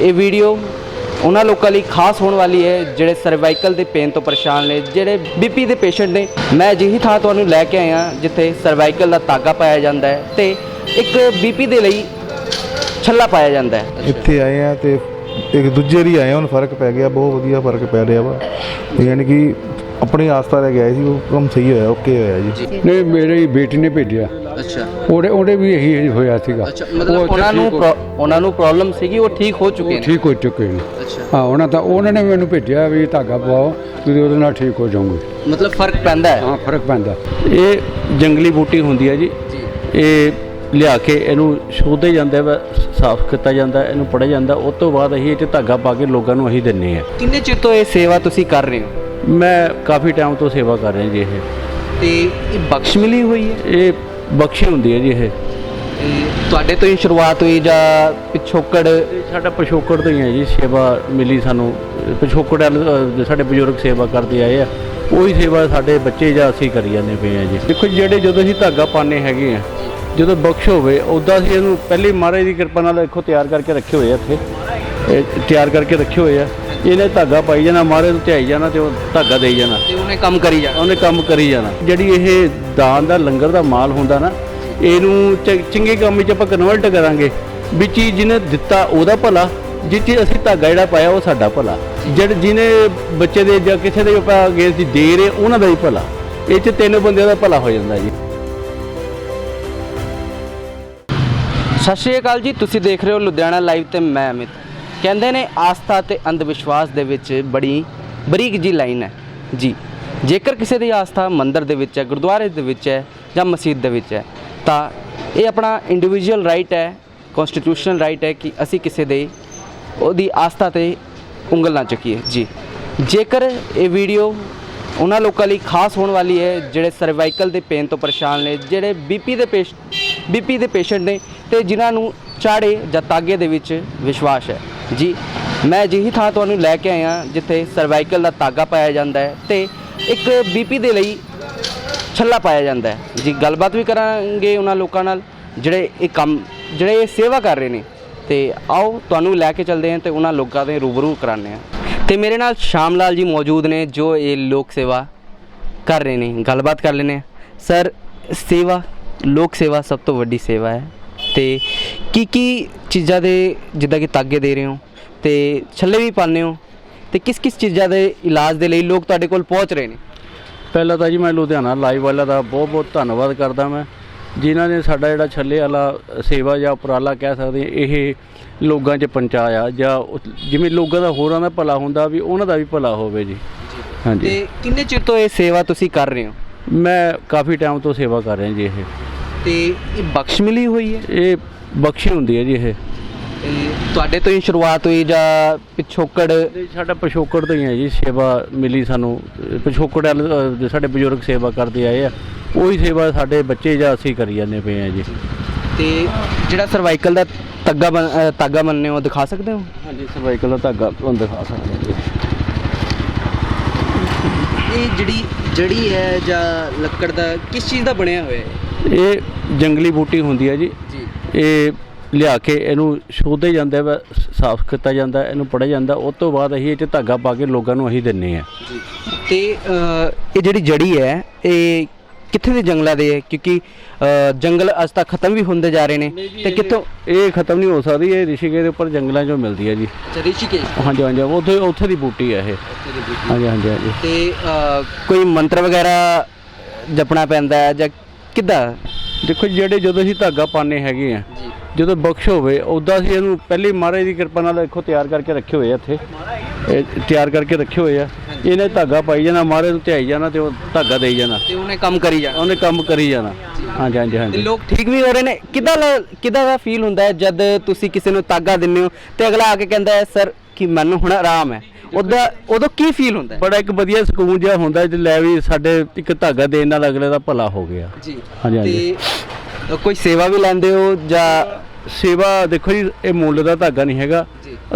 ਇਹ ਵੀਡੀਓ ਉਹਨਾਂ ਲੋਕਾਂ ਲਈ ਖਾਸ ਹੋਣ ਵਾਲੀ ਹੈ ਜਿਹੜੇ ਸਰਵਾਈਕਲ ਦੇ ਪੇਨ ਤੋਂ ਪਰੇਸ਼ਾਨ ਨੇ ਜਿਹੜੇ ਬੀਪੀ ਦੇ ਪੇਸ਼ੈਂਟ ਨੇ। ਮੈਂ ਅਜਿਹੀ ਥਾਂ ਤੁਹਾਨੂੰ ਲੈ ਕੇ ਆਇਆ ਜਿੱਥੇ ਸਰਵਾਈਕਲ ਦਾ ਤਾਗਾ ਪਾਇਆ ਜਾਂਦਾ ਹੈ ਤੇ ਇੱਕ ਬੀਪੀ ਦੇ ਲਈ ਛੱਲਾ ਪਾਇਆ ਜਾਂਦਾ ਹੈ। ਇੱਥੇ ਆਏ ਆ ਤੇ ਇੱਕ ਦੂਜੇ ਵਾਰੀ ਆਏ ਹੁਣ ਫ਼ਰਕ ਪੈ ਗਿਆ ਬਹੁਤ ਵਧੀਆ ਫ਼ਰਕ ਪੈ ਰਿਹਾ ਵਾ। ਯਾਨੀ ਕਿ ਆਪਣੀ ਆਸਥਾ ਲੈ ਕੇ ਆਏ ਸੀ ਉਹ ਕੰਮ ਸਹੀ ਹੋਇਆ ਓਕੇ ਹੋਇਆ ਜੀ। ਨਹੀਂ ਮੇਰੀ ਬੇਟੀ ਨੇ ਭੇਜਿਆ। ਅੱਛਾ। ਉਹਦੇ ਉਹਦੇ ਵੀ ਇਹੀ ਹੋਇਆ ਸੀਗਾ। ਅੱਛਾ ਮਤਲਬ ਉਹਨਾਂ ਨੂੰ ਠੀਕ ਹੋ- ਪ੍ਰੋ- ਉਹਨਾਂ ਨੂੰ ਪ੍ਰੋਬਲਮ ਸੀਗੀ ਉਹ ਠੀਕ ਹੋ ਚੁੱਕੇ ਨੇ? ਠੀਕ ਹੋ ਚੁੱਕੇ ਨੇ। ਅੱਛਾ। ਹਾਂ ਉਹਨਾਂ ਤਾਂ ਉਹਨਾਂ ਨੇ ਮੈਨੂੰ ਭੇਜਿਆ ਵੀ ਧਾਗਾ ਪਵਾਓ ਤੁਸੀਂ ਉਹਦੇ ਨਾਲ ਠੀਕ ਹੋ ਜਾਓਗੇ। ਮਤਲਬ ਫ਼ਰਕ ਪੈਂਦਾ ਹੈ? ਹਾਂ ਫ਼ਰਕ ਪੈਂਦਾ। ਇਹ ਜੰਗਲੀ ਬੂਟੀ ਹੁੰਦੀ ਹੈ ਜੀ। ਇਹ ਲਿਆ ਕੇ ਇਹਨੂੰ ਸ਼ੋਧੇ ਜਾਂਦਾ ਵਾ ਸਾਫ਼ ਕੀਤਾ ਜਾਂਦਾ ਇਹਨੂੰ ਪੜਿਆ ਜਾਂਦਾ। ਉਸ ਤੋਂ ਬਾਅਦ ਅਸੀਂ ਇਹ 'ਚ ਧਾਗਾ ਪਾ ਕੇ ਲੋਕਾਂ ਨੂੰ ਅਸੀਂ ਦਿੰਨੇ ਆ। ਕਿੰਨੇ ਚਿਰ ਤੋਂ ਇਹ ਸੇਵਾ ਤੁਸੀਂ ਕਰ ਰਹੇ ਹੋ? ਮੈਂ ਕਾਫੀ ਟਾਈਮ ਤੋਂ ਸੇਵਾ ਕਰ ਰਿਹਾ ਜੀ ਇਹ। ਤੇ ਇਹ ਬਖਸ਼ ਮਿਲੀ ਹੋਈ ਹੈ? ਇਹ ਬਖਸ਼ੀ ਹੁੰਦੀ ਹੈ ਜੀ ਇਹ। ਤੁਹਾਡੇ ਤੋਂ ਹੀ ਸ਼ੁਰੂਆਤ ਹੋਈ ਜਾਂ ਪਿਛੋਕੜ? ਇਹ ਸਾਡਾ ਪਿਛੋਕੜ ਤੋਂ ਹੀ ਹੈ ਜੀ ਸੇਵਾ ਮਿਲੀ ਸਾਨੂੰ। ਪਿਛੋਕੜ ਵਾਲੇ, ਅ, ਸਾਡੇ ਬਜ਼ੁਰਗ ਸੇਵਾ ਕਰਦੇ ਆਏ ਆ। ਉਹੀ ਸੇਵਾ ਸਾਡੇ ਬੱਚੇ ਜਾਂ ਅਸੀਂ ਕਰੀ ਜਾਂਦੇ ਪਏ ਆ ਜੀ। ਦੇਖੋ ਜਿਹੜੇ ਜਦੋਂ ਅਸੀਂ ਧਾਗਾ ਪਾਣੇ ਹੈਗੇ ਆ ਜਦੋਂ ਬਖਸ਼ ਹੋਵੇ ਉਦਾਂ ਅਸੀਂ ਇਹਨੂੰ ਪਹਿਲੀ ਮਹਾਰਾਜ ਦੀ ਕਿਰਪਾ ਨਾਲ ਦੇਖੋ ਤਿਆਰ ਕਰਕੇ ਰੱਖੇ ਹੋਏ ਆ ਇੱਥੇ। ਇਹ ਤਿਆਰ ਕਰਕੇ ਰੱਖੇ ਹੋਏ ਆ। ਇਹਨੇ ਧਾਗਾ ਪਾਈ ਜਾਣਾ ਮਹਾਰਾਜ ਨੂੰ ਧਿਆਈ ਜਾਣਾ ਤੇ ਉਹ ਧਾਗਾ ਦੇਈ ਜਾਣਾ। ਤੇ ਉਹਨੇ ਕੰਮ ਕਰੀ ਜਾਣਾ। ਉਹਨੇ ਕੰਮ ਕਰੀ ਜਾਣਾ। ਜਿਹੜੀ ਇਹ ਦਾਨ ਦਾ ਲੰਗਰ ਦਾ ਮਾਲ ਹੁੰਦਾ ਨਾ ਇਹਨੂੰ ਚੰਗੇ ਕੰਮ 'ਚ ਆਪਾਂ ਕਨਵਰਟ ਕਰਾਂਗੇ। ਵੀ ਚੀਜ਼ ਜਿਹਨੇ ਦਿੱਤਾ ਉਹਦਾ ਭਲਾ। ਜਿੱਥੇ ਅਸੀਂ ਧਾਗਾ ਜਿਹੜਾ ਪਾਇਆ ਉਹ ਸਾਡਾ ਭਲਾ। ਜਿਹੜੇ ਜਿਹਨੇ ਬੱਚੇ ਦੇ ਜਾਂ ਕਿਸੇ ਦੇ ਆਪਾਂ ਅਗੇਂਸਟ ਦੀ ਦੇ ਰਹੇ ਉਹਨਾਂ ਦਾ ਹੀ ਭਲਾ। ਇਹ 'ਚ ਤਿੰਨ ਬੰਦਿਆਂ ਦਾ ਭਲਾ ਹੋ ਜਾਂਦਾ ਜੀ। ਸਤਿ ਸ਼੍ਰੀ ਅਕਾਲ ਜੀ ਤੁਸੀਂ ਦੇਖ ਰਹੇ ਹੋ ਲੁਧਿਆਣਾ ਲਾਈਵ ਤੇ ਮੈਂ ਅਮਿਤ। ਕਹਿੰਦੇ ਨੇ ਆਸਥਾ ਤੇ ਅੰਧ ਵਿਸ਼ਵਾਸ ਦੇ ਵਿੱਚ ਬੜੀ ਬਰੀਕ ਜੀ ਲਾਈਨ ਹੈ। ਜੀ, ਜੇਕਰ ਕਿਸੇ ਦੀ ਆਸਥਾ ਮੰਦਰ ਦੇ ਵਿੱਚ ਹੈ, ਗੁਰਦੁਆਰੇ ਦੇ ਵਿੱਚ ਹੈ ਜਾਂ ਮਸਜਿਦ ਦੇ ਵਿੱਚ ਹੈ, ਤਾਂ ਇਹ ਆਪਣਾ ਇੰਡੀਵਿਜੂਅਲ ਰਾਈਟ ਹੈ ਕਨਸਟੀਟਿਊਸ਼ਨਲ ਰਾਈਟ ਹੈ ਕਿ ਅਸੀਂ ਕਿਸੇ ਦੇ ਉਹਦੀ ਆਸਥਾ ਤੇ ਉਂਗਲ ਨਾ ਚੱਕੀਏ। ਜੀ, ਜੇਕਰ ਇਹ ਵੀਡੀਓ ਉਹਨਾਂ ਲੋਕਾਂ ਲਈ ਖਾਸ ਹੋਣ ਵਾਲੀ ਹੈ, ਜਿਹੜੇ ਸਰਵਾਈਕਲ ਦੇ ਪੇਨ ਤੋਂ ਪਰੇਸ਼ਾਨ ਨੇ, ਜਿਹੜੇ ਬੀਪੀ ਦੇ ਪੇਸ਼ ਬੀਪੀ ਦੇ ਪੇਸ਼ੈਂਟ ਨੇ ਤੇ ਜਿਨ੍ਹਾਂ ਨੂੰ ਚਾੜੇ ਜਾਂ ਤਾਗੇ ਦੇ ਵਿੱਚ ਵਿਸ਼ਵਾਸ ਹੈ। ਜੀ, ਮੈਂ ਅਜਿਹੀ ਥਾਂ ਤੁਹਾਨੂੰ ਲੈ ਕੇ ਆਇਆ ਜਿੱਥੇ ਸਰਵਾਈਕਲ ਦਾ ਤਾਗਾ ਪਾਇਆ ਜਾਂਦਾ ਹੈ ਤੇ ਇੱਕ ਬੀਪੀ ਦੇ ਲਈ ਛੱਲਾ ਪਾਇਆ ਜਾਂਦਾ ਹੈ। ਜੀ, ਗੱਲਬਾਤ ਵੀ ਕਰਾਂਗੇ ਉਹਨਾਂ ਲੋਕਾਂ ਨਾਲ ਜਿਹੜੇ ਇਹ ਕੰਮ, ਜਿਹੜੇ ਇਹ ਸੇਵਾ ਕਰ ਰਹੇ ਨੇ। ਤੇ ਆਓ, ਤੁਹਾਨੂੰ ਲੈ ਕੇ ਚੱਲਦੇ ਹਾਂ ਤੇ ਉਹਨਾਂ ਲੋਕਾਂ ਦੇ ਰੂਬਰੂ ਕਰਾਉਂਦੇ ਹਾਂ। ਤੇ ਮੇਰੇ ਨਾਲ ਸ਼ਾਮ ਲਾਲ ਜੀ ਮੌਜੂਦ ਨੇ ਜੋ ਇਹ ਲੋਕ ਸੇਵਾ ਕਰ ਰਹੇ ਨੇ। ਗੱਲਬਾਤ ਕਰ ਲੈਨੇ ਸਰ, ਸੇਵਾ, ਲੋਕ ਸੇਵਾ ਸਭ ਤੋਂ ਵੱਡੀ ਸੇਵਾ ਹੈ। ਤੇ ਕੀ ਕੀ ਚੀਜ਼ਾਂ ਦੇ ਜਿੱਦਾਂ ਕਿ ਤਾਗੇ ਦੇ ਰਹੇ ਹੋ ਤੇ ਛੱਲੇ ਵੀ ਪਾਉਂਦੇ ਹੋ ਤੇ ਕਿਸ ਕਿਸ ਚੀਜ਼ਾਂ ਦੇ ਇਲਾਜ ਦੇ ਲਈ ਲੋਕ ਤੁਹਾਡੇ ਕੋਲ ਪਹੁੰਚ ਰਹੇ ਨੇ? ਪਹਿਲਾਂ ਤਾਂ ਜੀ ਮੈਂ ਲੁਧਿਆਣਾ ਲਾਈਵ ਵਾਲਾ ਦਾ ਬਹੁਤ ਬਹੁਤ ਧੰਨਵਾਦ ਕਰਦਾ ਮੈਂ ਜਿਨ੍ਹਾਂ ਨੇ ਸਾਡਾ ਜਿਹੜਾ ਛੱਲੇ ਵਾਲਾ ਸੇਵਾ ਜਾਂ ਉਪਰਾਲਾ ਕਹਿ ਸਕਦੇ ਇਹ ਲੋਕਾਂ 'ਚ ਪਹੁੰਚਾਇਆ ਜਾਂ ਜਿਵੇਂ ਲੋਕਾਂ ਦਾ ਹੋਰਾਂ ਦਾ ਭਲਾ ਹੁੰਦਾ ਵੀ ਉਹਨਾਂ ਦਾ ਵੀ ਭਲਾ ਹੋਵੇ ਜੀ। ਹਾਂਜੀ। ਤੇ ਕਿੰਨੇ ਚਿਰ ਤੋਂ ਇਹ ਸੇਵਾ ਤੁਸੀਂ ਕਰ ਰਹੇ ਹੋ? ਮੈਂ ਕਾਫੀ ਟਾਈਮ ਤੋਂ ਸੇਵਾ ਕਰ ਰਿਹਾ ਜੀ ਇਹ। ਤੇ ਇਹ ਬਖਸ਼ ਮਿਲੀ ਹੋਈ ਹੈ? ਇਹ ਬਖਸ਼ੀ ਹੁੰਦੀ ਹੈ ਜੀ ਇਹ। ਇਹ ਤੁਹਾਡੇ ਤੋਂ ਹੀ ਸ਼ੁਰੂਆਤ ਹੋਈ ਜਾਂ ਪਿਛੋਕੜ? ਇਹ ਸਾਡਾ ਪਿਛੋਕੜ ਤੋਂ ਹੀ ਹੈ ਜੀ ਸੇਵਾ ਮਿਲੀ ਸਾਨੂੰ। ਪਿਛੋਕੜ ਵਾਲੇ, ਸਾਡੇ ਬਜ਼ੁਰਗ ਸੇਵਾ ਕਰਦੇ ਆਏ ਆ ਉਹੀ ਸੇਵਾ ਸਾਡੇ ਬੱਚੇ ਜਾਂ ਅਸੀਂ ਕਰੀ ਜਾਂਦੇ ਪਏ ਆ ਜੀ। ਤੇ ਜਿਹੜਾ ਸਰਵਾਈਕਲ ਦਾ ਤੱਗਾ ਬਣ- ਅ, ਤਾਗਾ ਮੰਨਨੇ ਹੋ ਦਿਖਾ ਸਕਦੇ ਹੋ? ਹਾਂਜੀ ਸਰਵਾਈਕਲ ਦਾ ਧਾਗਾ ਤੁਹਾਨੂੰ ਦਿਖਾ ਸਕਦੇ ਇਹ ਜਿਹੜੀ ਜੜੀ ਹੈ ਜਾਂ ਲੱਕੜ ਦਾ ਕਿਸ ਚੀਜ਼ ਦਾ ਬਣਿਆ ਹੋਇਆ ਹੈ? ਇਹ ਜੰਗਲੀ ਬੂਟੀ ਹੁੰਦੀ ਹੈ ਜੀ। ਇਹ ਲਿਆ ਕੇ ਇਹਨੂੰ ਸ਼ੋਧੇ ਜਾਂਦਾ ਵਾ ਸਾਫ਼ ਕੀਤਾ ਜਾਂਦਾ ਇਹਨੂੰ ਪੜਿਆ ਜਾਂਦਾ। ਉਸ ਤੋਂ ਬਾਅਦ ਅਸੀਂ ਇਹ 'ਚ ਧਾਗਾ ਪਾ ਕੇ ਲੋਕਾਂ ਨੂੰ ਅਸੀਂ ਦਿੰਨੇ ਆ। ਤੇ ਇਹ ਜਿਹੜੀ ਜੜੀ ਹੈ ਇਹ ਕਿੱਥੇ ਦੇ ਜੰਗਲਾਂ ਦੇ ਹੈ? ਕਿਉਂਕਿ ਜੰਗਲ ਅੱਜ ਤੱਕ ਖਤਮ ਵੀ ਹੁੰਦੇ ਜਾ ਰਹੇ ਨੇ। ਤੇ ਕਿੱਥੋਂ ਇਹ ਖਤਮ ਨਹੀਂ ਹੋ ਸਕਦੀ ਇਹ ਰਿਸ਼ੀਕੇ ਦੇ ਉੱਪਰ ਜੰਗਲਾਂ 'ਚੋਂ ਮਿਲਦੀ ਹੈ ਜੀ। ਰਿਸ਼ੀਕੇਸ਼ ਹਾਂਜੀ ਹਾਂਜੀ ਉੱਥੇ ਉੱਥੇ ਦੀ ਬੂਟੀ ਹੈ ਇਹ। ਹਾਂਜੀ ਹਾਂਜੀ ਹਾਂਜੀ। ਤੇ ਕੋਈ ਮੰਤਰ ਵਗੈਰਾ ਜਪਣਾ ਪੈਂਦਾ ਹੈ ਜਾਂ ਕਿੱਦਾਂ? ਦੇਖੋ ਜਿਹੜੇ ਜਦੋਂ ਅਸੀਂ ਧਾਗਾ ਪਾਣੇ ਹੈਗੇ ਆ ਜਦੋਂ ਬਖਸ਼ ਹੋਵੇ ਉਦਾਂ ਅਸੀਂ ਇਹਨੂੰ ਪਹਿਲੀ ਮਹਾਰਾਜ ਦੀ ਕਿਰਪਾ ਨਾਲ ਦੇਖੋ ਤਿਆਰ ਕਰਕੇ ਰੱਖੇ ਹੋਏ ਆ ਇੱਥੇ। ਇਹ ਤਿਆਰ ਕਰਕੇ ਰੱਖੇ ਹੋਏ ਆ। ਇਹਨੇ ਧਾਗਾ ਪਾਈ ਜਾਣਾ ਮਹਾਰਾਜ ਨੂੰ ਧਿਆਈ ਜਾਣਾ ਤੇ ਉਹ ਧਾਗਾ ਦੇਈ ਜਾਣਾ। ਤੇ ਉਹਨੇ ਕੰਮ ਕਰੀ ਜਾਣਾ। ਉਹਨੇ ਕੰਮ ਕਰੀ ਜਾਣਾ। ਹਾਂਜੀ ਹਾਂਜੀ ਤੇ ਹਾਂਜੀ ਲੋਕ ਠੀਕ ਵੀ ਹੋ ਰਹੇ ਨੇ। ਕਿੱਦਾਂ ਕਿੱਦਾਂ ਦਾ ਫੀਲ ਹੁੰਦਾ ਹੈ ਜਦ ਤੁਸੀਂ ਕਿਸੇ ਨੂੰ ਤਾਗਾ ਦਿੰਦੇ ਹੋ? ਤੇ ਅਗਲਾ ਆ ਕੇ ਕਹਿੰਦਾ ਹੈ ਸਰ ਕਿ ਮੈਨੂੰ ਹੁਣ ਆਰਾਮ ਹੈ। ਉਹਦਾ ਉਦੋਂ ਕੀ ਫੀਲ ਹੁੰਦਾ ਹੈ? ਬੜਾ ਇੱਕ ਵਧੀਆ ਸਕੂਨ ਜਿਹਾ ਹੁੰਦਾ ਜੇ ਲੈ ਵੀ ਸਾਡੇ ਇੱਕ ਧਾਗਾ ਦੇਣ ਨਾਲ ਅਗਲੇ ਦਾ ਭਲਾ ਹੋ ਗਿਆ। ਜੀ। ਹਾਂਜੀ, ਹਾਂਜੀ। ਤੇ ਕੋਈ ਸੇਵਾ ਵੀ ਲੈਂਦੇ ਹੋ ਜਾਂ ਸੇਵਾ ਦੇਖੋ ਜੀ ਇਹ ਮੁੱਲ ਦਾ ਧਾਗਾ ਨਹੀਂ ਹੈਗਾ।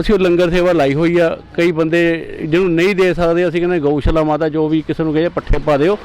ਅਸੀਂ ਉਹ ਲੰਗਰ ਸੇਵਾ ਲਾਈ ਹੋਈ ਆ। ਕਈ ਬੰਦੇ ਜਿਹਨੂੰ ਨਹੀਂ ਦੇ ਸਕਦੇ ਅਸੀਂ ਕਹਿੰਦੇ ਗਊਸ਼ਾਲਾ ਮਾਤਾ ਜੋ ਵੀ ਕਿਸੇ ਨੂੰ ਕਹੇ ਪੱਠੇ ਪਾ ਦਿਓ।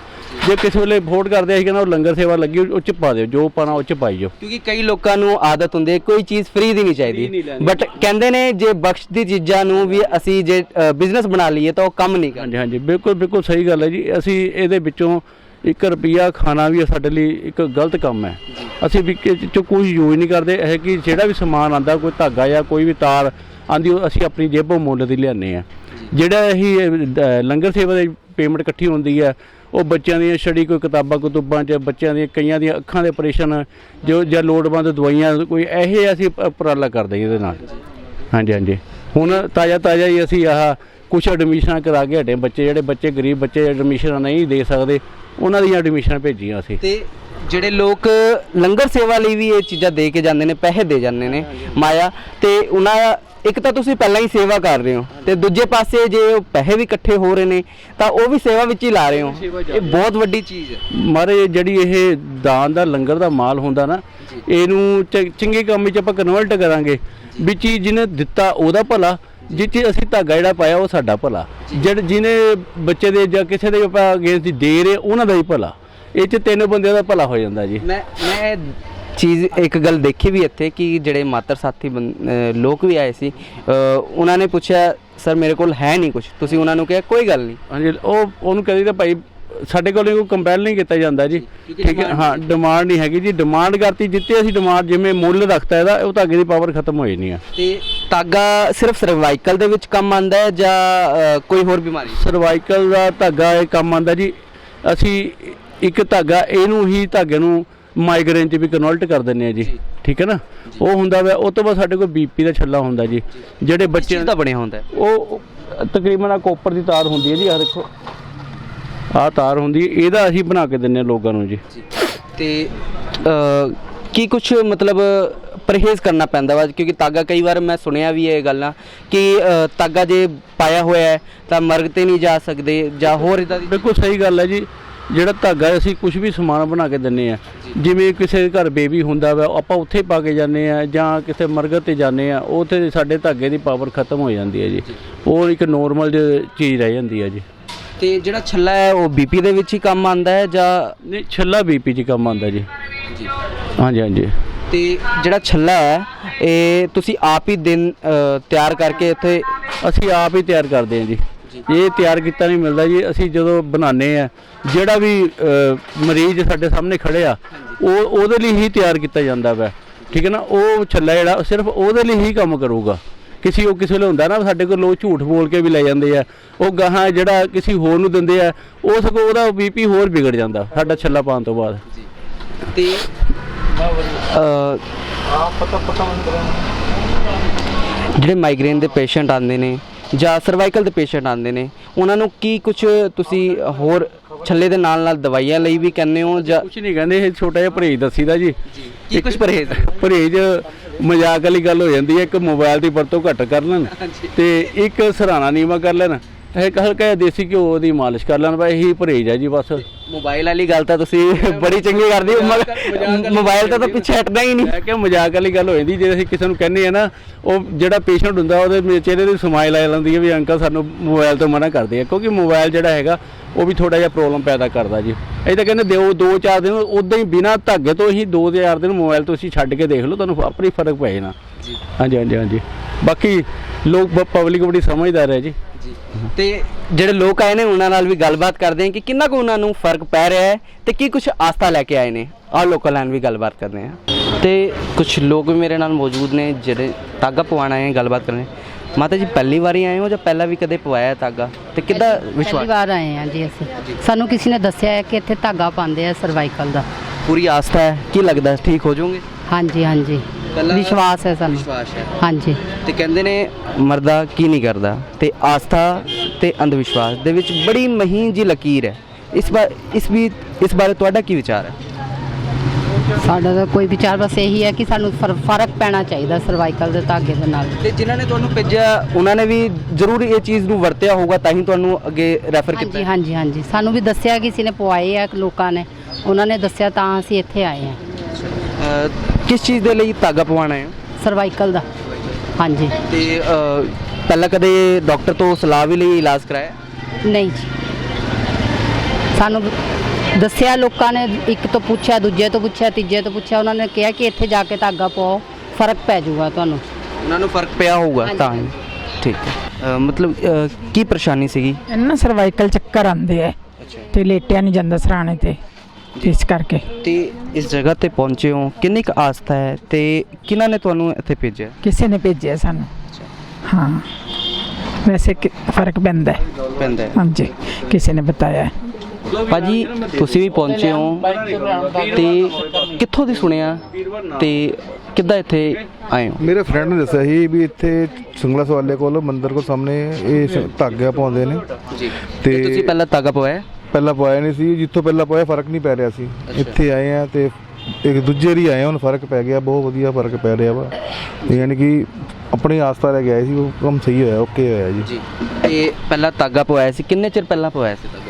ਜੇ। ਕਿਸੇ ਵੇਲੇ ਫੋਟ ਕਰਦੇ ਅਸੀਂ ਕਹਿੰਦਾ ਉਹ ਲੰਗਰ ਸੇਵਾ ਲੱਗੀ ਉਹ ਚ ਪਾ ਦਿਓ। ਜੋ ਪਾਣਾ ਉਹ ਚ ਪਾਈ ਜਾਓ। ਕਿਉਂਕਿ ਕਈ ਲੋਕਾਂ ਨੂੰ ਆਦਤ ਹੁੰਦੀ ਹੈ ਕੋਈ ਚੀਜ਼ ਫ੍ਰੀ ਦੀ ਨਹੀਂ ਚਾਹੀਦੀ। ਬਟ ਕਹਿੰਦੇ ਨੇ ਜੇ ਬਖਸ਼ ਦੀ ਚੀਜ਼ਾਂ ਨੂੰ ਵੀ ਅਸੀਂ ਜੇ ਬਿਜ਼ਨਸ ਬਣਾ ਲਈਏ ਤਾਂ ਉਹ ਕੰਮ ਨਹੀਂ ਕਰਦਾ। ਹਾਂਜੀ ਹਾਂਜੀ। ਬਿਲਕੁਲ ਬਿਲਕੁਲ ਸਹੀ ਗੱਲ ਹੈ ਜੀ। ਅਸੀਂ ਇਹਦੇ ਵਿੱਚੋਂ ਇੱਕ ਰੁਪਿਆ ਖਾਣਾ ਵੀ ਸਾਡੇ ਲਈ ਇੱਕ ਗਲਤ ਕੰਮ ਹੈ। ਅਸੀਂ ਵੀ ਕਿ ਚੋਂ ਕੋਈ ਯੂਜ਼ ਨਹੀਂ ਕਰਦੇ, ਇਹ ਕਿ ਜਿਹੜਾ ਵੀ ਸਮਾਨ ਆਂਦਾ ਕੋਈ ਧਾਗਾ ਜਾਂ ਕੋਈ ਵੀ ਤਾਰ ਆਂਦੀ ਉਹ ਅਸੀਂ ਆਪਣੀ ਜੇਬੋਂ ਮੁੱਲ ਦੀ ਲਿਆਉਂਦੇ ਆ ਜਿਹੜਾ ਇਹ ਲੰਗਰ ਸੇਵਾ ਦੀ ਪੇਮੈਂਟ ਇਕੱਠੀ ਹੁੰਦੀ ਹੈ, ਉਹ ਬੱਚਿਆਂ ਦੀਆਂ ਛੜੀ ਕੋਈ ਕਿਤਾਬਾਂ, ਕੁਤੁਬਾਂ 'ਚ ਬੱਚਿਆਂ ਦੀਆਂ, ਕਈਆਂ ਦੀਆਂ ਅੱਖਾਂ ਦੇ ਆਪਰੇਸ਼ਨ ਜੋ, ਜਾਂ ਲੋੜਵੰਦ ਦਵਾਈਆਂ, ਕੋਈ ਇਹੋ ਅਸੀਂ ਉਪਰਾਲਾ ਕਰਦੇ ਇਹਦੇ ਨਾਲ। ਹਾਂਜੀ ਹਾਂਜੀ। ਹੁਣ ਤਾਜ਼ਾ ਤਾਜ਼ਾ ਹੀ ਅਸੀਂ ਆਹ ਕੁਝ ਐਡਮਿਸ਼ਨਾਂ ਕਰਾ ਕੇ ਹਟੇ ਬੱਚੇ ਜਿਹੜੇ, ਬੱਚੇ ਗਰੀਬ ਬੱਚੇ ਐਡਮਿਸ਼ਨਾਂ ਨਹੀਂ ਦੇ ਸਕਦੇ ਉਹਨਾਂ ਦੀਆਂ ਐਡਮਿਸ਼ਨਾਂ ਭੇਜੀਆਂ ਅਸੀਂ। ਤੇ ਜਿਹੜੇ ਲੋਕ ਲੰਗਰ ਸੇਵਾ ਲਈ ਵੀ ਇਹ ਚੀਜ਼ਾਂ ਦੇ ਕੇ ਜਾਂਦੇ ਨੇ ਪੈਸੇ ਦੇ ਜਾਂਦੇ ਨੇ ਮਾਇਆ ਤੇ ਉਹਨਾਂ ਇੱਕ ਤਾਂ ਤੁਸੀਂ ਪਹਿਲਾਂ ਹੀ ਸੇਵਾ ਕਰ ਰਹੇ ਹੋ ਤੇ ਦੂਜੇ ਪਾਸੇ ਜੇ ਉਹ ਪੈਸੇ ਵੀ ਇਕੱਠੇ ਹੋ ਰਹੇ ਨੇ ਤਾਂ ਉਹ ਵੀ ਸੇਵਾ ਵਿੱਚ ਹੀ ਲਾ ਰਹੇ ਹੋ। ਇਹ ਬਹੁਤ ਵੱਡੀ ਚੀਜ਼ ਹੈ। ਮਾਰੇ ਜਿਹੜੀ ਇਹ ਦਾਨ ਦਾ ਲੰਗਰ ਦਾ ਮਾਲ ਹੁੰਦਾ ਨਾ ਇਹਨੂੰ ਚ- ਚੰਗੇ ਕੰਮ ਵਿੱਚ ਆਪਾਂ ਕਨਵਰਟ ਕਰਾਂਗੇ ਵੀ ਚੀਜ਼ ਜਿਹਨੇ ਦਿੱਤਾ ਉਹਦਾ ਭਲਾ ਜਿੱਥੇ ਅਸੀਂ ਧਾਗਾ ਜਿਹੜਾ ਪਾਇਆ ਉਹ ਸਾਡਾ ਭਲਾ। ਜਿਹੜੇ ਜਿਹਨੇ ਬੱਚੇ ਦੇ ਜਾਂ ਕਿਸੇ ਦੇ ਆਪਾਂ ਅਗੇਂਸਟ ਦੇ ਰਹੇ ਉਹਨਾਂ ਦਾ ਹੀ ਭਲਾ। ਇਹ ਚ ਤਿੰਨ ਬੰਦਿਆਂ ਦਾ ਭਲਾ ਹੋ ਜਾਂਦਾ ਜੀ। ਮੈਂ ਮੈਂ ਇਹ ਚੀਜ਼ ਇੱਕ ਗੱਲ ਦੇਖੀ ਵੀ ਇੱਥੇ ਕਿ ਜਿਹੜੇ ਮਾਤਰ ਸਾਥੀ ਲੋਕ ਵੀ ਆਏ ਸੀ ਉਹਨਾਂ ਨੇ ਪੁੱਛਿਆ ਸਰ ਮੇਰੇ ਕੋਲ ਹੈ ਨਹੀਂ ਕੁਝ ਤੁਸੀਂ ਉਹਨਾਂ ਨੂੰ ਕਿਹਾ ਕੋਈ ਗੱਲ ਨਹੀਂ। ਹਾਂਜੀ ਉਹ ਉਹਨੂੰ ਕਹਿੰਦੇ ਤਾਂ ਭਾਈ ਸਾਡੇ ਕੋਲ ਕੋਈ ਕੰਪੈਲ ਨਹੀਂ ਕੀਤਾ ਜਾਂਦਾ ਜੀ। ਠੀਕ ਹੈ ਹਾਂ ਡਿਮਾਂਡ ਨਹੀਂ ਹੈਗੀ ਜੀ। ਡਿਮਾਂਡ ਕਰਤੀ ਜਿੱਤੇ ਅਸੀਂ ਡਿਮਾਂਡ ਜਿਵੇਂ ਮੁੱਲ ਰੱਖਤਾ ਇਹਦਾ ਉਹ ਧਾਗੇ ਦੀ ਪਾਵਰ ਖਤਮ ਹੋ ਜਾਣੀ ਆ। ਤੇ ਤਾਗਾ ਸਿਰਫ ਸਰਵਾਈਕਲ ਦੇ ਵਿੱਚ ਕੰਮ ਆਂਦਾ ਹੈ ਜਾਂ ਕੋਈ ਹੋਰ ਬਿਮਾਰੀ? ਸਰਵਾਈਕਲ ਦਾ ਧਾਗਾ ਇਹ ਕੰਮ ਆਂਦਾ ਜੀ। ਅਸੀਂ ਇੱਕ ਧਾਗਾ ਇਹਨੂੰ ਹੀ ਧਾਗੇ ਨੂੰ ਮਾਈਗ੍ਰੇਨ ਚ ਵੀ ਕਨਵਰਟ ਕਰ ਦਿੰਨੇ ਆ ਜੀ। ਠੀਕ ਹੈ ਨਾ? ਉਹ ਹੁੰਦਾ ਵਾ ਉਹ ਤੋਂ ਬਾਅਦ ਸਾਡੇ ਕੋਲ ਬੀਪੀ ਦਾ ਛੱਲਾ ਹੁੰਦਾ ਜੀ। ਜਿਹੜੇ ਬੱਚੇ ਦਾ ਬਣਿਆ ਹੁੰਦਾ ਉਹ ਤਕਰੀਬਨ ਆ ਕੋਪਰ ਦੀ ਤਾਰ ਹੁੰਦੀ ਹੈ ਜੀ ਆ ਦੇਖੋ। ਆਹ ਤਾਰ ਹੁੰਦੀ ਹੈ ਇਹਦਾ ਅਸੀਂ ਬਣਾ ਕੇ ਦਿੰਨੇ ਆ ਲੋਕਾਂ ਨੂੰ ਜੀ। ਤੇ ਕੀ ਕੁਝ ਮਤਲਬ ਪਰਹੇਜ਼ ਕਰਨਾ ਪੈਂਦਾ ਵਾ? ਕਿਉਂਕਿ ਤਾਗਾ ਕਈ ਵਾਰ ਮੈਂ ਸੁਣਿਆ ਵੀ ਇਹ ਗੱਲਾਂ ਕਿ ਅਹ, ਤਾਗਾ ਜੇ ਪਾਇਆ ਹੋਇਆ ਹੈ ਤਾਂ ਮਰਗ ਤੇ ਨਹੀਂ ਜਾ ਸਕਦੇ ਜਾਂ ਹੋਰ ਇਦਾਂ ਦੀ ਬਿਲਕੁਲ ਸਹੀ ਗੱਲ ਹੈ ਜੀ। ਜਿਹੜਾ ਧਾਗਾ ਅਸੀਂ ਕੁਝ ਵੀ ਸਮਾਨ ਬਣਾ ਕੇ ਦਿੰਨੇ ਆ ਜਿਵੇਂ ਕਿਸੇ ਦੇ ਘਰ ਬੇਬੀ ਹੁੰਦਾ ਵਾ ਆਪਾਂ ਉੱਥੇ ਪਾ ਕੇ ਜਾਂਦੇ ਆ ਜਾਂ ਕਿਸੇ ਮਰਗਤ ਤੇ ਜਾਂਦੇ ਆ ਉੱਥੇ ਸਾਡੇ ਧਾਗੇ ਦੀ ਪਾਵਰ ਖਤਮ ਹੋ ਜਾਂਦੀ ਹੈ ਜੀ। ਉਹ ਇੱਕ ਨੋਰਮਲ ਚੀਜ਼ ਰਹਿ ਜਾਂਦੀ ਹੈ ਜੀ। ਤੇ ਜਿਹੜਾ ਛੱਲਾ ਹੈ ਉਹ ਬੀਪੀ ਦੇ ਵਿੱਚ ਹੀ ਕੰਮ ਆਂਦਾ ਹੈ ਜਾਂ ਨਹੀਂ ਛੱਲਾ ਬੀਪੀ 'ਚ ਕੰਮ ਆਉਂਦਾ ਜੀ। ਹਾਂਜੀ ਹਾਂਜੀ। ਤੇ ਜਿਹੜਾ ਛੱਲਾ ਹੈ ਇਹ ਤੁਸੀਂ ਆਪ ਹੀ ਦਿਨ ਤਿਆਰ ਕਰਕੇ ਇੱਥੇ ਅਸੀਂ ਆਪ ਹੀ ਤਿਆਰ ਕਰਦੇ ਹਾਂ ਜੀ। ਇਹ ਤਿਆਰ ਕੀਤਾ ਨਹੀਂ ਮਿਲਦਾ ਜੀ। ਅਸੀਂ ਜਦੋਂ ਬਣਾਉਂਦੇ ਆ ਜਿਹੜਾ ਵੀ ਅ, ਮਰੀਜ਼ ਸਾਡੇ ਸਾਹਮਣੇ ਖੜੇ ਆ ਉਹ ਉਹਦੇ ਲਈ ਹੀ ਤਿਆਰ ਕੀਤਾ ਜਾਂਦਾ ਵਾ। ਠੀਕ ਹੈ ਨਾ? ਉਹ ਛੱਲਾ ਜਿਹੜਾ ਸਿਰਫ ਉਹਦੇ ਲਈ ਹੀ ਕੰਮ ਕਰੂਗਾ। ਕਿਸੇ ਉਹ ਕਿਸੇ ਵੇਲੇ ਹੁੰਦਾ ਨਾ, ਸਾਡੇ ਕੋਲ ਲੋਕ ਝੂਠ ਬੋਲ ਕੇ ਵੀ ਲੈ ਜਾਂਦੇ ਆ। ਉਹ ਗਾਹਾਂ ਜਿਹੜਾ ਕਿਸੇ ਹੋਰ ਨੂੰ ਦਿੰਦੇ ਆ, ਉਹ ਸਗੋਂ ਉਹਦਾ ਬੀਪੀ ਹੋਰ ਵਿਗੜ ਜਾਂਦਾ, ਸਾਡਾ ਛੱਲਾ ਪਾਉਣ ਤੋਂ ਬਾਅਦ। ਤੇ ਅ ਜਿਹੜੇ ਮਾਈਗ੍ਰੇਨ ਦੇ ਪੇਸ਼ੈਂਟ ਆਉਂਦੇ ਨੇ ਜਾਂ ਸਰਵਾਈਕਲ ਦੇ ਪੇਸ਼ੈਂਟ ਆਉਂਦੇ ਨੇ, ਉਹਨਾਂ ਨੂੰ ਕੀ ਕੁਝ ਤੁਸੀਂ ਹੋਰ ਛੱਲੇ ਦੇ ਨਾਲ ਨਾਲ ਦਵਾਈਆਂ ਲਈ ਵੀ ਕਹਿੰਦੇ ਹੋ ਜਾਂ ਕੁਝ ਨਹੀਂ ਕਹਿੰਦੇ ਇਹ ਛੋਟਾ ਜਿਹਾ ਪਰਹੇਜ ਦੱਸੀਦਾ ਜੀ। ਕੀ ਕੁਝ ਪਰਹੇਜ਼? ਪਰਹੇਜ ਮਜ਼ਾਕ ਵਾਲੀ ਗੱਲ ਹੋ ਜਾਂਦੀ ਹੈ ਇੱਕ ਮੋਬਾਈਲ ਦੀ ਵਰਤੋਂ ਘੱਟ ਕਰ ਲੈਣ ਤੇ ਇੱਕ ਸਰਾਣਾ ਨੀਵਾ ਕਰ ਲੈਣ। ਇਹ ਹਲਕਾ ਦੇਸੀ ਘਿਓ ਦੀ ਮਾਲਿਸ਼ ਕਰ ਲੈਣ ਬਸ ਇਹੀ ਪਰਹੇਜ ਹੈ ਜੀ ਬਸ। ਮੋਬਾਈਲ ਵਾਲੀ ਗੱਲ ਤਾਂ ਤੁਸੀਂ ਬੜੀ ਚੰਗੀ ਕਰਦੇ ਹੋ ਮਗਰ ਮੋਬਾਈਲ ਤਾਂ ਤਾਂ ਪਿੱਛੇ ਹਟਦਾ ਹੀ ਨਹੀਂ। ਕਿਹਾ ਮਜ਼ਾਕ ਵਾਲੀ ਗੱਲ ਹੋ ਜਾਂਦੀ ਜੇ ਅਸੀਂ ਕਿਸੇ ਨੂੰ ਕਹਿੰਦੇ ਆ ਨਾ ਉਹ ਜਿਹੜਾ ਪੇਸ਼ੈਂਟ ਹੁੰਦਾ ਉਹਦੇ ਚਿਹਰੇ ਤੇ ਸਮਾਈਲ ਆ ਜਾਂਦੀ ਹੈ ਵੀ ਅੰਕਲ ਸਾਨੂੰ ਮੋਬਾਈਲ ਤੋਂ ਮਨਾ ਕਰਦੇ ਆ ਕਿਉਂਕਿ ਮੋਬਾਈਲ ਜਿਹੜਾ ਹੈਗਾ ਉਹ ਵੀ ਥੋੜਾ ਜਿਹਾ ਪ੍ਰੋਬਲਮ ਪੈਦਾ ਕਰਦਾ ਜੀ। ਅਸੀਂ ਤਾਂ ਕਹਿੰਦੇ ਦਿਓ 2-4 ਦਿਨ ਉਦਾਂ ਹੀ ਬਿਨਾਂ ਧਾਗੇ ਤੋਂ ਹੀ 2-4 ਦਿਨ ਮੋਬਾਈਲ ਤੋਂ ਅਸੀਂ ਛੱਡ ਕੇ ਦੇਖ ਲਓ ਤੁਹਾਨੂੰ ਆਪਣੀ ਫ਼ਰਕ ਪੈ ਜਾਣਾ। ਹਾਂਜੀ ਹਾਂਜੀ ਹਾਂਜੀ। ਬਾਕੀ ਲੋਕ ਪਬਲਿਕ ਬੜੀ ਸਮਝਦਾਰ ਹੈ ਜੀ। ਤੇ ਜਿਹੜੇ ਲੋਕ ਆਏ ਨੇ ਉਹਨਾਂ ਨਾਲ ਵੀ ਗੱਲਬਾਤ ਕਰਦੇ ਹਾਂ ਕਿ ਕਿੰਨਾ ਕੁ ਉਹਨਾਂ ਨੂੰ ਫ਼ਰਕ ਪੈ ਰਿਹਾ ਹੈ ਤੇ ਕੀ ਕੁਝ ਆਸਥਾ ਲੈ ਕੇ ਆਏ ਨੇ। ਆ ਲੋਕਾਂ ਨਾਲ ਵੀ ਗੱਲਬਾਤ ਕਰਦੇ ਹਾਂ। ਤੇ ਕੁਝ ਲੋਕ ਵੀ ਮੇਰੇ ਨਾਲ ਮੌਜੂਦ ਨੇ ਜਿਹੜੇ ਤਾਗਾ ਪਵਾਉਣ ਆਏ ਹੈ ਗੱਲਬਾਤ ਕਰਨੇ। ਮਾਤਾ ਜੀ ਪਹਿਲੀ ਵਾਰੀ ਆਏ ਹੋ ਜਾਂ ਪਹਿਲਾਂ ਵੀ ਕਦੇ ਪਵਾਇਆ ਹੈ ਤਾਗਾ? ਤੇ ਕਿੱਦਾਂ ਪਹਿਲੀ ਵਿਸ਼ਵਾਸ? ਵਾਰ ਆਏ ਆ ਜੀ ਅਸੀਂ। ਸਾਨੂੰ ਕਿਸੇ ਨੇ ਦੱਸਿਆ ਹੈ ਕਿ ਇੱਥੇ ਧਾਗਾ ਪਾਉਂਦੇ ਆ ਸਰਵਾਈਕਲ ਦਾ। ਪੂਰੀ ਆਸਥਾ ਹੈ। ਕੀ ਲੱਗਦਾ ਹੈ? ਠੀਕ ਹੋ ਜਾਓਗੇ? ਹਾਂਜੀ ਹਾਂਜੀ। ਪਹਿਲਾਂ- ਵਿਸ਼ਵਾਸ ਹੈ ਸਾਨੂੰ। ਵਿਸ਼ਵਾਸ ਹੈ। ਹਾਂਜੀ। ਤੇ ਕਹਿੰਦੇ ਨੇ ਮਰਦਾ ਕੀ ਨਹੀਂ ਕਰਦਾ ਤੇ ਆਸਥਾ ਤੇ ਅੰਧ ਵਿਸ਼ਵਾਸ ਦੇ ਵਿੱਚ ਬੜੀ ਮਹੀਨ ਜੀ ਲਕੀਰ ਹੈ। ਇਸ ਬਾਰ ਇਸ ਵੀ ਇਸ ਬਾਰੇ ਤੁਹਾਡਾ ਕੀ ਵਿਚਾਰ ਹੈ? ਸਾਡਾ ਤਾਂ ਕੋਈ ਵਿਚਾਰ ਬਸ ਇਹੀ ਹੈ ਕਿ ਸਾਨੂੰ ਫਰ- ਫ਼ਰਕ ਪੈਣਾ ਚਾਹੀਦਾ ਸਰਵਾਈਕਲ ਦੇ ਧਾਗੇ ਦੇ ਨਾਲ। ਤੇ ਜਿਨ੍ਹਾਂ ਨੇ ਤੁਹਾਨੂੰ ਭੇਜਿਆ ਉਹਨਾਂ ਨੇ ਵੀ ਜ਼ਰੂਰ ਇਹ ਚੀਜ਼ ਨੂੰ ਵਰਤਿਆ ਹੋਊਗਾ ਤਾਂ ਹੀ ਤੁਹਾਨੂੰ ਅੱਗੇ ਰੈਫਰ ਕੀਤਾ। ਹਾਂਜੀ ਹਾਂਜੀ ਹਾਂਜੀ। ਸਾਨੂੰ ਵੀ ਦੱਸਿਆ ਕਿਸੇ ਨੇ ਪਵਾਏ ਆ ਲੋਕਾਂ ਨੇ। ਉਹਨਾਂ ਨੇ ਦੱਸਿਆ ਤਾਂ ਅਸੀਂ ਇੱਥੇ ਆਏ ਆ ਕਿਸ ਚੀਜ਼ ਦੇ ਲਈ ਧਾਗਾ ਪਵਾਉਣਾ ਹੈ? ਸਰਵਾਈਕਲ ਦਾ। ਹਾਂਜੀ। ਤੇ ਅਹ, ਪਹਿਲਾਂ ਕਦੇ ਡਾਕਟਰ ਤੋਂ ਸਲਾਹ ਵੀ ਲਈ ਇਲਾਜ ਕਰਾਇਆ? ਨਹੀਂ ਜੀ। ਸਾਨੂੰ ਦੱਸਿਆ ਲੋਕਾਂ ਨੇ ਇੱਕ ਤੋਂ ਪੁੱਛਿਆ ਦੂਜੇ ਤੋਂ ਪੁੱਛਿਆ ਤੀਜੇ ਤੋਂ ਪੁੱਛਿਆ ਉਹਨਾਂ ਨੇ ਕਿਹਾ ਕਿ ਇੱਥੇ ਜਾ ਕੇ ਧਾਗਾ ਪਾਓ ਫ਼ਰਕ ਪੈ ਜਾਊਗਾ ਤੁਹਾਨੂੰ। ਉਹਨਾਂ ਨੂੰ ਫ਼ਰਕ ਪਿਆ ਹੋਊਗਾ ਹਾਂਜੀ, ਤਾਂ ਹੀ। ਠੀਕ ਹੈ। ਮਤਲਬ ਕੀ ਪਰੇਸ਼ਾਨੀ ਸੀਗੀ? ਇਹਨਾਂ ਸਰਵਾਈਕਲ ਚੱਕਰ ਆਉਂਦੇ ਆ। ਤੇ ਲੇਟਿਆ ਨਹੀਂ ਜਾਂਦਾ ਸਰਾਣੇ ਤੇ। ਇਸ ਕਰਕੇ। ਤੇ ਇਸ ਜਗ੍ਹਾ ਤੇ ਪਹੁੰਚੇ ਹੋ ਕਿੰਨੀ ਕੁ ਆਸਥਾ ਹੈ ਤੇ ਕਿਹਨਾਂ ਨੇ ਤੁਹਾਨੂੰ ਇੱਥੇ ਭੇਜਿਆ? ਕਿਸੇ ਨੇ ਭੇਜਿਆ ਸਾਨੂੰ। ਹਾਂ। ਵੈਸੇ ਕਿ ਫ਼ਰਕ ਪੈਂਦਾ ਹੈ। ਪੈਂਦਾ ਹੈ। ਹਾਂਜੀ। ਕਿਸੇ ਨੇ ਬਤਾਇਆ ਹੈ। ਭਾਜੀ ਤੁਸੀਂ ਵੀ ਪਹੁੰਚੇ ਹੋ ਤੇ ਕਿੱਥੋਂ ਦੀ ਸੁਣਿਆ ਤੇ ਕਿੱਦਾਂ ਇੱਥੇ ਆਏ ਹੋ? ਮੇਰੇ ਫਰੈਂਡ ਨੇ ਦੱਸਿਆ ਸੀ ਵੀ ਇੱਥੇ ਸਿੰਗਲਾ ਸਵਾਲੇ ਕੋਲ ਮੰਦਿਰ ਕੋਲ ਸਾਹਮਣੇ ਇਹ ਸ- ਧਾਗਾ ਪਾਉਂਦੇ ਨੇ। ਜੀ। ਤੇ ਤੁਸੀਂ ਪਹਿਲਾਂ ਤਾਗਾ ਪਵਾਇਆ? ਪਹਿਲਾਂ ਪਾਇਆ ਨਹੀਂ ਸੀ ਜਿੱਥੋਂ ਪਹਿਲਾਂ ਪਾਇਆ ਫ਼ਰਕ ਨਹੀਂ ਪੈ ਰਿਹਾ ਸੀ। ਇੱਥੇ ਆਏ ਆ ਤੇ ਇੱਕ ਦੂਜੇ ਰੀ ਆਏ ਹੁਣ ਫ਼ਰਕ ਪੈ ਗਿਆ ਬਹੁਤ ਵਧੀਆ ਫ਼ਰਕ ਪੈ ਰਿਹਾ ਵਾ। ਯਾਨੀ ਕਿ ਆਪਣੀ ਆਸਥਾ ਲੈ ਆਏ ਸੀ ਉਹ ਕੰਮ ਸਹੀ ਹੋਇਆ ਓਕੇ ਹੋਇਆ ਜੀ। ਜੀ। ਤੇ ਪਹਿਲਾਂ ਤਾਗਾ ਪਵਾਇਆ ਸੀ ਕਿੰਨੇ ਚਿਰ ਪਹਿਲਾਂ ਪਵਾਇਆ ਸੀ ਤਾਗਾ?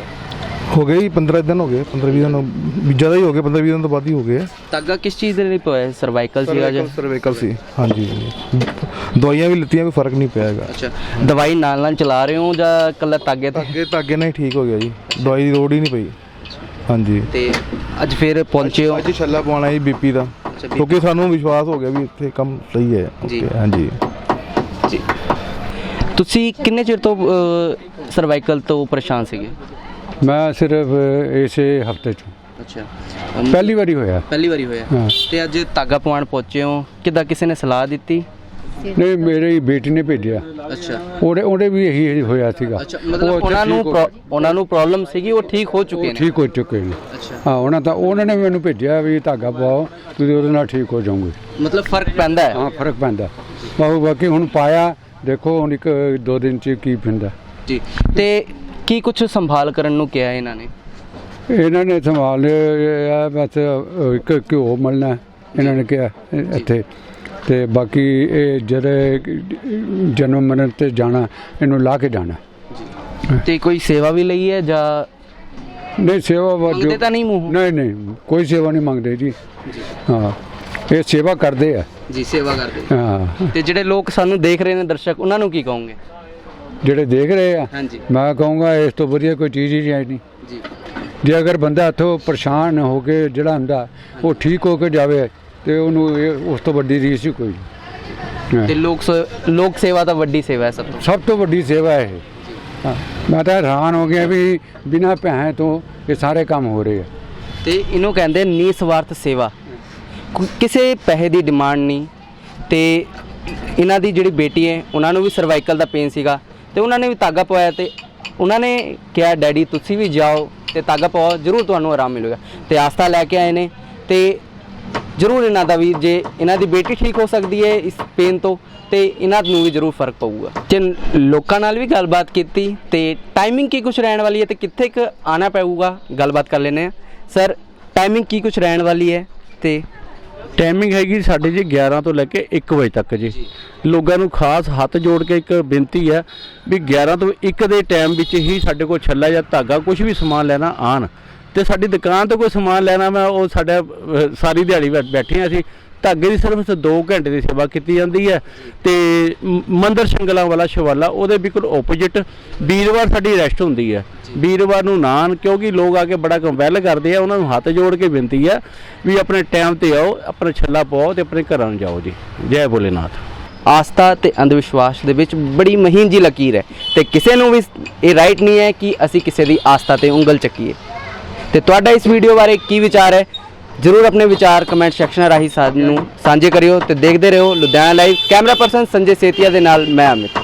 ਹੋ ਗਏ ਜੀ 15 ਦਿਨ ਹੋ ਗਏ 15 20 ਦਿਨ ਵੀ ਜ਼ਿਆਦਾ ਹੀ ਹੋ ਗਏ 15 20 ਦਿਨ ਤੋਂ ਵੱਧ ਹੀ ਹੋ ਗਏ। ਤਾਗਾ ਕਿਸ ਚੀਜ਼ ਦੇ ਲਈ ਪਵਾਇਆ ਸਰਵਾਈਕਲ ਸੀਗਾ ਜਾਂ? ਸਰਵੇਕਲ ਸੀ। ਹਾਂਜੀ। ਦਵਾਈਆਂ ਵੀ ਲਿੱਤੀਆਂ ਕੋਈ ਫ਼ਰਕ ਨਹੀਂ ਪਿਆ ਹੈਗਾ। ਅੱਛਾ। ਦਵਾਈ ਨਾਲ ਨਾਲ ਚਲਾ ਰਹੇ ਹੋ ਜਾਂ ਕੱਲਾ ਤਾਗੇ ਤੇ? ਧਾਗੇ ਧਾਗੇ ਨਾਲ ਹੀ ਠੀਕ ਹੋ ਗਿਆ ਜੀ। ਦਵਾਈ ਦੀ ਲੋੜ ਹੀ ਨਹੀਂ ਪਈ। ਹਾਂਜੀ। ਤੇ ਅੱਜ ਫਿਰ ਪਹੁੰਚੇ ਹੋ? ਅੱਜ ਛੱਲਾ ਪਵਾਉਣਾ ਜੀ ਬੀਪੀ ਦਾ। ਕਿਉਂਕਿ ਸਾਨੂੰ ਵਿਸ਼ਵਾਸ ਹੋ ਗਿਆ ਵੀ ਇੱਥੇ ਕੰਮ ਸਹੀ ਹੈ। ਜੀ। ਹਾਂਜੀ। ਤੁਸੀਂ ਕਿੰਨੇ ਚਿਰ ਤੋਂ ਸਰਵਾਈਕਲ ਤੋਂ ਪਰੇਸ਼ਾਨ ਸੀਗੇ? ਮੈਂ ਸਿਰਫ ਇਸੇ ਹਫ਼ਤੇ ਚ। ਅੱਛਾ। ਪਹਿਲੀ ਵਾਰੀ ਹੋਇਆ। ਪਹਿਲੀ ਵਾਰੀ ਹੋਇਆ। ਹਾਂ। ਤੇ ਅੱਜ ਤਾਗਾ ਪਵਾਉਣ ਪਹੁੰਚੇ ਹੋ। ਕਿੱਦਾਂ ਕਿਸੇ ਨੇ ਸਲਾਹ ਦਿੱਤੀ? ਨਹੀਂ ਮੇਰੀ ਬੇਟੀ ਨੇ ਭੇਜਿਆ। ਅੱਛਾ। ਉਹਦੇ ਉਹਦੇ ਵੀ ਇਹੀ ਹੋਇਆ ਸੀਗਾ। ਅੱਛਾ ਮਤਲਬ ਉਹਨਾਂ ਨੂੰ ਹੋ- ਪ੍ਰੋ- ਉਹਨਾਂ ਨੂੰ ਪ੍ਰੋਬਲਮ ਸੀਗੀ ਉਹ ਠੀਕ ਹੋ ਚੁੱਕੇ ਨੇ? ਠੀਕ ਹੋ ਚੁੱਕੇ ਨੇ। ਅੱਛਾ। ਹਾਂ ਉਹਨਾਂ ਤਾਂ ਉਹਨਾਂ ਨੇ ਮੈਨੂੰ ਭੇਜਿਆ ਵੀ ਧਾਗਾ ਪਾਓ ਤੁਸੀਂ ਉਹਦੇ ਨਾਲ ਠੀਕ ਹੋ ਜਾਓਗੇ। ਮਤਲਬ ਫ਼ਰਕ ਪੈਂਦਾ ਹੈ? ਹਾਂ ਫ਼ਰਕ ਪੈਂਦਾ। ਬਾਕੀ ਬਾਕੀ ਹੁਣ ਪਾਇਆ ਦੇਖੋ ਹੁਣ ਇੱਕ ਦੋ ਦਿਨ ਚ ਕੀ ਪੈਂਦਾ। ਜੀ। ਤੇ ਕੀ ਕੁਝ ਸੰਭਾਲ ਕਰਨ ਨੂੰ ਕਿਹਾ ਇਹਨਾਂ ਨੇ? ਇਹਨਾਂ ਨੇ ਸੰਭਾਲ ਲਿਆ ਬਸ ਇੱਕ ਘਿਓ ਮਲਣਾ ਇਹਨਾਂ ਨੇ ਕਿਹਾ ਇੱਥੇ। ਤੇ ਬਾਕੀ ਇਹ ਜਿਹੜੇ ਜਨਮ ਮਰਨ ਤੇ ਜਾਣਾ ਇਹਨੂੰ ਲਾ ਕੇ ਜਾਣਾ। ਤੇ ਕੋਈ ਸੇਵਾ ਵੀ ਲਈ ਹੈ ਜਾਂ ਨਹੀਂ ਸੇਵਾ ਵਜੋਂ ਤਾਂ ਨਹੀਂ ਮੂੰਹ? ਨਹੀਂ ਨਹੀਂ ਕੋਈ ਸੇਵਾ ਨਹੀਂ ਮੰਗਦੇ ਜੀ। ਹਾਂ ਇਹ ਸੇਵਾ ਕਰਦੇ ਆ। ਜੀ ਸੇਵਾ ਕਰਦੇ ਹਾਂ। ਤੇ ਜਿਹੜੇ ਲੋਕ ਸਾਨੂੰ ਦੇਖ ਰਹੇ ਨੇ ਦਰਸ਼ਕ ਉਹਨਾਂ ਨੂੰ ਕੀ ਕਹੋਗੇ? ਜਿਹੜੇ ਦੇਖ ਰਹੇ ਆ ਹਾਂਜੀ। ਮੈਂ ਕਹੂੰਗਾ ਇਸ ਤੋਂ ਵਧੀਆ ਕੋਈ ਚੀਜ਼ ਹੀ ਨਹੀਂ ਜੀ। ਜੇ ਅਗਰ ਬੰਦਾ ਇੱਥੋਂ ਪਰੇਸ਼ਾਨ ਹੋ ਕੇ ਜਿਹੜਾ ਹੁੰਦਾ ਉਹ ਠੀਕ ਹੋ ਕੇ ਜਾਵੇ ਤੇ ਉਹਨੂੰ ਇਹ- ਉਸ ਤੋਂ ਵੱਡੀ ਰੀਸ ਹੀ ਕੋਈ ਨਹੀਂ। ਤੇ ਲੋਕ ਸ- ਲੋਕ ਸੇਵਾ ਤਾਂ ਵੱਡੀ ਸੇਵਾ ਹੈ ਸਭ ਤੋਂ। ਸਭ ਤੋਂ ਵੱਡੀ ਸੇਵਾ ਹੈ ਇਹ ਹਾਂ, ਮੈਂ ਤਾਂ ਹੈਰਾਨ ਹੋ ਗਿਆ ਵੀ ਬਿਨਾਂ ਪੈਸੇ ਤੋਂ ਇਹ ਸਾਰੇ ਕੰਮ ਹੋ ਰਹੇ ਆ। ਤੇ ਇਹਨੂੰ ਕਹਿੰਦੇ ਨਿਸਵਾਰਥ ਸੇਵਾ। ਕਿਸੇ ਪੈਸੇ ਦੀ ਡਿਮਾਂਡ ਨਹੀਂ ਤੇ ਇਹਨਾਂ ਦੀ ਜਿਹੜੀ ਬੇਟੀ ਹੈ ਉਹਨਾਂ ਨੂੰ ਵੀ ਸਰਵਾਈਕਲ ਦਾ ਪੇਨ ਸੀਗਾ। ਤੇ ਉਹਨਾਂ ਨੇ ਵੀ ਤਾਗਾ ਪਵਾਇਆ ਤੇ ਉਹਨਾਂ ਨੇ ਕਿਹਾ, ਡੈਡੀ, ਤੁਸੀਂ ਵੀ ਜਾਓ ਤੇ ਤਾਗਾ ਪਾਓ ਜ਼ਰੂਰ ਤੁਹਾਨੂੰ ਆਰਾਮ ਮਿਲੇਗਾ। ਤੇ ਆਸਥਾ ਲੈ ਕੇ ਆਏ ਨੇ ਤੇ ਜ਼ਰੂਰ ਇਹਨਾਂ ਦਾ ਵੀ, ਜੇ ਇਹਨਾਂ ਦੀ ਬੇਟੀ ਠੀਕ ਹੋ ਸਕਦੀ ਹੈ ਇਸ ਪੇਨ ਤੋਂ, ਤੇ ਇਹਨਾਂ ਨੂੰ ਵੀ ਜ਼ਰੂਰ ਫ਼ਰਕ ਪਊਗਾ। ਜੇ ਲੋਕਾਂ ਨਾਲ ਵੀ ਗੱਲਬਾਤ ਕੀਤੀ ਤੇ ਟਾਈਮਿੰਗ ਕੀ ਕੁਝ ਰਹਿਣ ਵਾਲੀ ਹੈ ਤੇ ਕਿੱਥੇ ਕ ਆਣਾ ਪਊਗਾ, ਗੱਲਬਾਤ ਕਰ ਲੈਨੇ ਆ ਸਰ ਟਾਈਮਿੰਗ ਕੀ ਕੁਝ ਰਹਿਣ ਵਾਲੀ ਹੈ ਤੇ ਟਾਈਮਿੰਗ ਹੈਗੀ ਸਾਡੇ ਜੀ 11 ਤੋਂ ਲੈ ਕੇ 1 ਵਜੇ ਤੱਕ ਜੀ। ਲੋਕਾਂ ਨੂੰ ਖਾਸ ਹੱਥ ਜੋੜ ਕੇ ਇੱਕ ਬੇਨਤੀ ਹੈ ਵੀ 11 ਤੋਂ 1 ਦੇ ਟਾਈਮ ਵਿੱਚ ਹੀ ਸਾਡੇ ਕੋਲ ਛੱਲਾ ਜਾਂ ਧਾਗਾ ਕੁਝ ਵੀ ਸਮਾਨ ਲੈਣਾ ਆਣ। ਤੇ ਸਾਡੀ ਦੁਕਾਨ ਤੋਂ ਕੋਈ ਸਮਾਨ ਲੈਣਾ ਮੈਂ ਉਹ ਸਾਡਾ ਸਾਰੀ ਦਿਹਾੜੀ ਬੈ- ਬੈਠੇ ਹਾਂ ਅਸੀਂ। ਧਾਗੇ ਦੀ ਸਿਰਫ 2 ਘੰਟੇ ਦੀ ਸੇਵਾ ਕੀਤੀ ਜਾਂਦੀ ਹੈ ਤੇ ਮੰਦਰ ਸ਼ੰਗਲਾ ਵਾਲਾ ਸ਼ਿਵਾਲਾ ਉਹਦੇ ਬਿਲਕੁਲ ਆਪੋਜੀਟ ਵੀਰਵਾਰ ਸਾਡੀ ਰੈਸਟ ਹੁੰਦੀ ਹੈ। ਵੀਰਵਾਰ ਨੂੰ ਨਾਨ ਕਿਉਂਕਿ ਲੋਕ ਆ ਕੇ ਬੜਾ ਕੰਪੈਲ ਕਰਦੇ ਆ ਉਹਨਾਂ ਨੂੰ ਹੱਥ ਜੋੜ ਕੇ ਬੇਨਤੀ ਹੈ ਵੀ ਆਪਣੇ ਟਾਈਮ ਤੇ ਆਓ ਆਪਣਾ ਛੱਲਾ ਪਾਓ ਤੇ ਆਪਣੇ ਘਰਾਂ ਨੂੰ ਜਾਓ ਜੀ। ਜੈ ਭੋਲੇਨਾਥ। ਆਸਥਾ ਤੇ ਅੰਧ ਵਿਸ਼ਵਾਸ ਦੇ ਵਿੱਚ ਬੜੀ ਮਹੀਨ ਜੀ ਲਕੀਰ ਹੈ ਤੇ ਕਿਸੇ ਨੂੰ ਵੀ ਇਹ ਰਾਈਟ ਨਹੀਂ ਹੈ ਕਿ ਅਸੀਂ ਕਿਸੇ ਦੀ ਆਸਥਾ ਤੇ ਉਂਗਲ ਚੱਕੀਏ। ਤੇ ਤੁਹਾਡਾ ਇਸ ਵੀਡੀਓ ਬਾਰੇ ਕੀ ਵਿਚਾਰ ਹੈ? ਜਰੂਰ ਆਪਣੇ ਵਿਚਾਰ ਕਮੈਂਟ ਸੈਕਸ਼ਨ ਰਾਹੀਂ ਸਾਨੂੰ ਸਾਂਝੇ ਕਰਿਓ ਤੇ ਦੇਖਦੇ ਰਹੋ Ludhiana live camera person Sanjay Setia ਦੇ ਨਾਲ, ਮੈਂ ਅਮਿਤ।